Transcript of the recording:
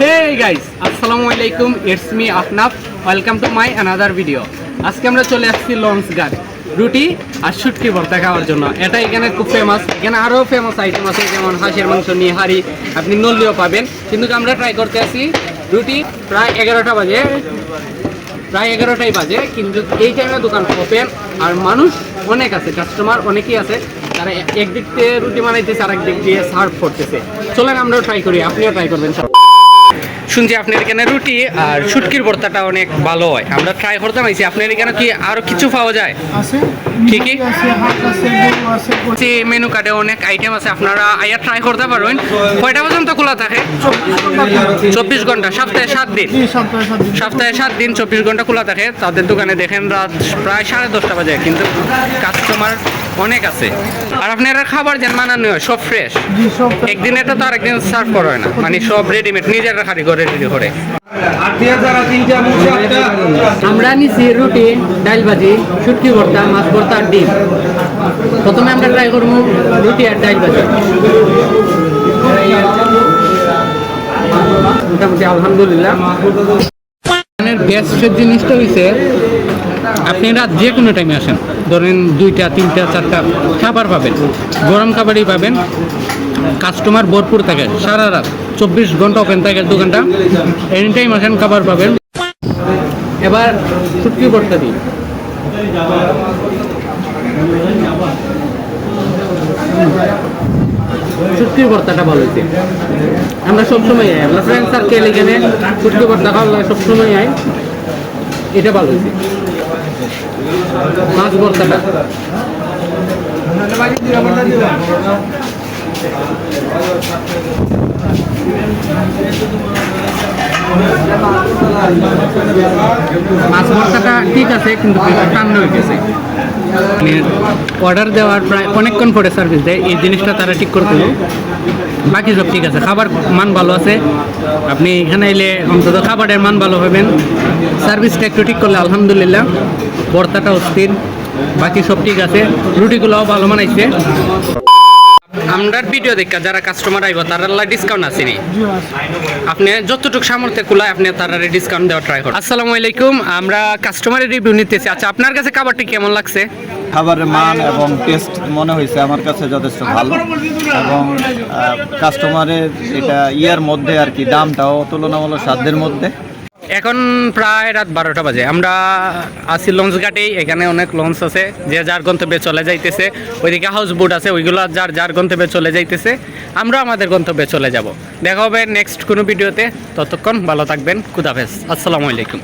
হে guys আসসালামু আলাইকুম it's me Afnaf welcome to my another video আজকে আমরা চলে আসছি লঞ্চ গার্ড রুটি আর শুটকি ভর্তা খাওয়ার জন্য। এটা এখানে খুব ফেমাস এখানে আরও ফেমাস আইটেম আছে, যেমন হাঁসের মাংস, নিহারি, আপনি নলিও পাবেন। কিন্তু আমরা ট্রাই করতে আসি, রুটি প্রায় এগারোটা বাজে, প্রায় এগারোটাই বাজে, কিন্তু এই টাইমে দোকান ওপেন আর মানুষ অনেক আছে কাস্টমার অনেকেই আছে। তারা এক- একদিক দিয়ে রুটি বানাইতেছে আর একদিক দিয়ে সার্ভ করতেছে। চলেন আমরাও ট্রাই করি আপনিও ট্রাই করবেন। শুনছি আপনার এখানে রুটি আর শুটকির ভর্তাটা অনেক ভালো হয়। আমরা ট্রাই করতে পারছি আপনার এখানে কি আরও কিছু পাওয়া যায়? কি কি? আছে মেনু কার্ডে অনেক আইটেম আছে আপনারা আইয়া ট্রাই করতে পারবেন। কয়টা পর্যন্ত খোলা থাকে? চব্বিশ ঘণ্টা সপ্তাহে সাত দিন? সপ্তাহে সাত দিন। চব্বিশ ঘণ্টা খোলা থাকে। তাদের দোকানে দেখেন রাত প্রায় সাড়ে দশটা বাজে কিন্তু কাস্টমার অনেক আছে। আর আপনারা খাবার যেন মানানো হয় সব ফ্রেশ একদিন এটা তো আরেকদিন সার্ভ করা হয় না। মানে সব রেডিমেড নিজেরা খালি করে রেডি করে। আমরা নিছি রুটি ডাল ভাজি শুটকি ভর্তা মাছ ভর্তা আর ডিম। প্রথমে আমরা ট্রাই করব রুটি আর ডাল ভাজি। মোটামুটি আলহামদুলিল্লাহ। এখানের বেস্টের জিনিসটা হয়েছে আপনি রাত যে কোনো টাইমে আসেন। ধরেন দুইটা, তিনটা, চারটা খাবার পাবেন। গরম খাবারই পাবেন। কাস্টমার ভরপুর থাকে। সারা রাত, চব্বিশ ঘণ্টা ওপেন থাকে দোকানটা। এনি টাইম আসেন, খাবার পাবেন। এবার শুটকি ভর্তা দিই। শুটকির ভর্তাটা ভালো হয়েছে। আমরা সবসময় আই। আমরা ফ্রেন্ড সার্কেল এখানে শুটকি ভর্তা খাওয়া সবসময় আই। এটা ভালো হয়েছে। মাছ ভর্তাটা মাছ ভর্তাটা ঠিক আছে কিন্তু টান হয়ে গেছে। অর্ডার দেওয়ার প্রায় অনেকক্ষণ পরে সার্ভিস দেয়। এই জিনিসটা তারা ঠিক করে দিল। বাকি সব ঠিক আছে। খাবার মান ভালো আছে। আপনি এখানে এলে অন্তত খাবারের মান ভালো হবেন। সার্ভিসটা একটু ঠিক করলে আলহামদুলিল্লাহ। বর্তাটা অস্থির বাকি সব ঠিক আছে। রুটিগুলোও ভালো বানাইছে আমরার ভিডিও দেখা যারা কাস্টমার আইব তারা ডিসকাউন্ট আছে নি আপনি যতটুকু সামর্থ্য কুলায় আপনি তারা ডিসকাউন্ট দেওয়ার ট্রাই করুন। আসসালামু আলাইকুম আমরা কাস্টমারের রিভিউ নিতেছি। আচ্ছা আপনার কাছে খাবারটি কেমন লাগছে? খাবারের মান এবং টেস্ট মনে হয়েছে আমার কাছে যথেষ্ট ভালো। এবং কাস্টমারের এটা ইয়ার মধ্যে আর কি দামটাও তুলনামূলক সাধ্যের মধ্যে। এখন প্রায় রাত বারোটা বাজে। আমরা আছি লঞ্চ ঘাটেই এখানে অনেক লঞ্চ আছে, যে যার গন্তব্যে চলে যাইতেছে। ওইদিকে হাউস বোট আছে, ওইগুলো যার যার গন্তব্যে চলে যাইতেছে, আমরা আমাদের গন্তব্যে চলে যাব। দেখা হবে নেক্সট কোনো ভিডিওতে। ততক্ষণ ভালো থাকবেন, খুদাফেজ। আসসালামু আলাইকুম।